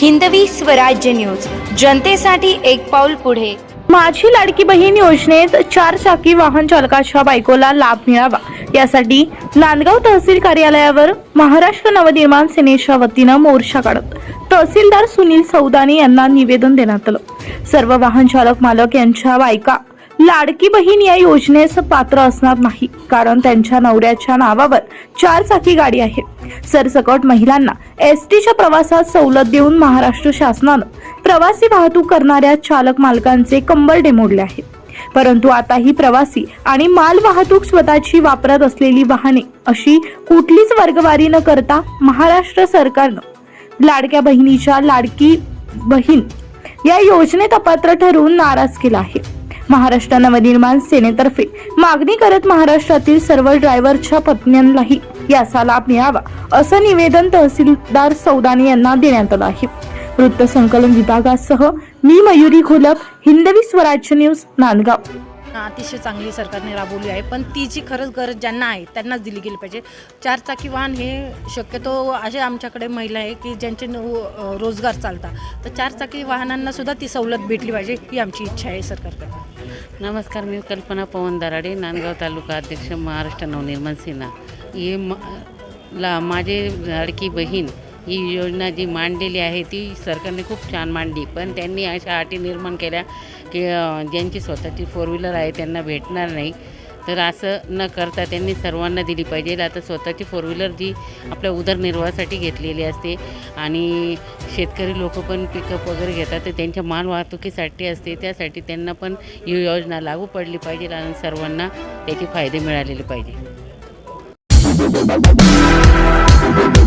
Hindavi Swarajya news. जनतेसाठी एक पाऊल पुढे. माझी लाडकी बहीण योजनेत चार चाकी वाहन चालकाच्या बायकोला लाभ मिळावा. यासाठी नांदगाव तहसील कार्यालयावर महाराष्ट्र नवनिर्माण सेनेच्या वतीनं मोर्चा काढत तहसीलदार सुनील सौदानी यांना निवेदन देण्यात आलं. सर्व वाहन चालक मालक यांच्या बायका लाडकी बहीण या योजनेस पात्र असणार नाही कारण त्यांच्या नवऱ्याच्या नावावर चार चाकी गाडी आहे सरसकट महिलांना एसटीच्या प्रवासात सवलत देऊन महाराष्ट्र शासनानं प्रवासी वाहतूक करणाऱ्या चालक मालकांचे कंबरडे मोडले आहेत. परंतु आता ही प्रवासी आणि माल वाहतूक स्वतःची वापरत असलेली वाहने अशी कुठलीच वर्गवारी न करता महाराष्ट्र सरकारनं लाडक्या बहिणीच्या लाडकी बहीण या योजनेत अपात्र ठरवून नाराज केला आहे. महाराष्ट्र नवनिर्माण सेनेतर्फे मागणी करत महाराष्ट्रातील सर्व ड्रायव्हरच्या पत्न्यांनाही याचा लाभ मिळावा असं निवेदन तहसीलदार सौदाने यांना देण्यात आलं आहे. वृत्त संकलन विभागासह मी मयुरी घोलप हिंदवी स्वराज्य न्यूज नांदगाव. अतिशय चांगली सरकारने राबवली आहे पण ती जी खरंच गरज ज्यांना आहे त्यांनाच दिली गेली पाहिजे. चार चाकी वाहन हे शक्यतो असे आमच्याकडे महिला आहे की ज्यांचे रोजगार चालतात. तर चार चाकी वाहनांना सुद्धा ती सवलत भेटली पाहिजे ही आमची इच्छा आहे सरकारकडे नमस्कार मी कल्पना पवन दराडे नांदगाव तालुका अध्यक्ष महाराष्ट्र नवनिर्माण सेना. हे म ला माझे लाडकी बहीण ही योजना जी मांडलेली आहे ती सरकारने खूप छान मांडली. पण त्यांनी अशा अटी निर्माण केल्या की ज्यांची स्वतःची फोर व्हीलर आहे त्यांना भेटणार नाही. तर असं न करता त्यांनी सर्वांना दिली पाहिजे. आता स्वतःची फोर व्हीलर जी आपल्या उदरनिर्वाहासाठी घेतलेली असते आणि शेतकरी लोक पण पिकअप वगैरे घेतात तर त्यांच्या माल वाहतुकीसाठी असते. त्यासाठी त्यांना पण ही योजना लागू पडली पाहिजे आणि सर्वांना त्याचे फायदे मिळालेले पाहिजे. Thank you.